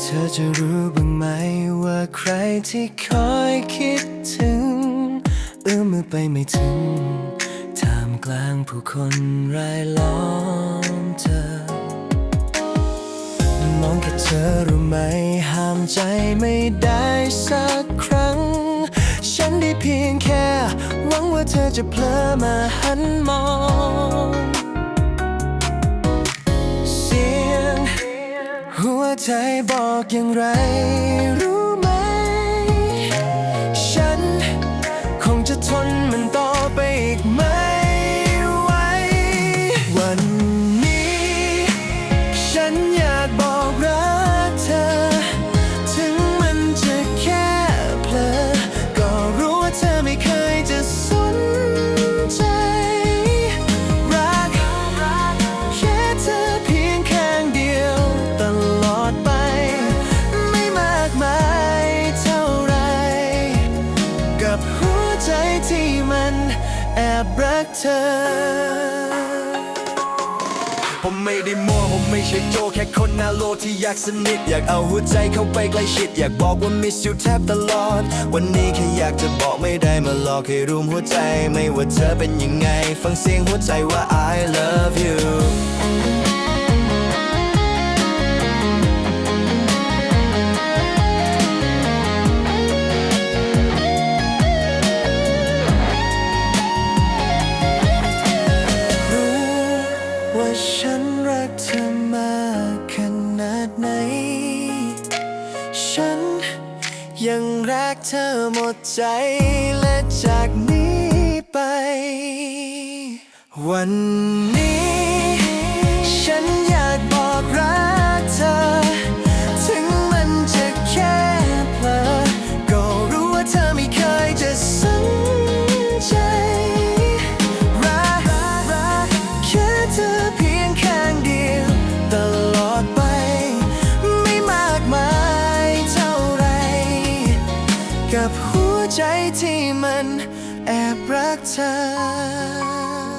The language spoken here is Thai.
เธอจะรู้บ้างไหมว่าใครที่คอยคิดถึง เอื้อมมือไปไม่ถึง ท่ามกลางผู้คนรายล้อมเธอ องแค่เธอรู้ไหม ห้ามใจไม่ได้สักครั้ง ฉันได้เพียงแค่ หวังว่าเธอจะเพลอมาหันมอง เสียง หัวใจบอกอย่างไรรู้ อบรักเธอ ผมไม่ได้มัวผมไม่ใช่โจแค่คนหน้าโลที่อยากสนิท อยากเอาหัวใจเข้าไปใกล้ชิด อยากบอกว่ามิสอยู่แทบตลอด วันนี้แค่อยากจะบอกไม่ได้มาหลอกให้รุมหัวใจ ไม่ว่าเธอเป็นยังไง ฟังเสียงหัวใจว่า I love you ยังรักเธอหมดใจและจากนี้ไป วันนี้ ใจที่มันแอบรักเธอ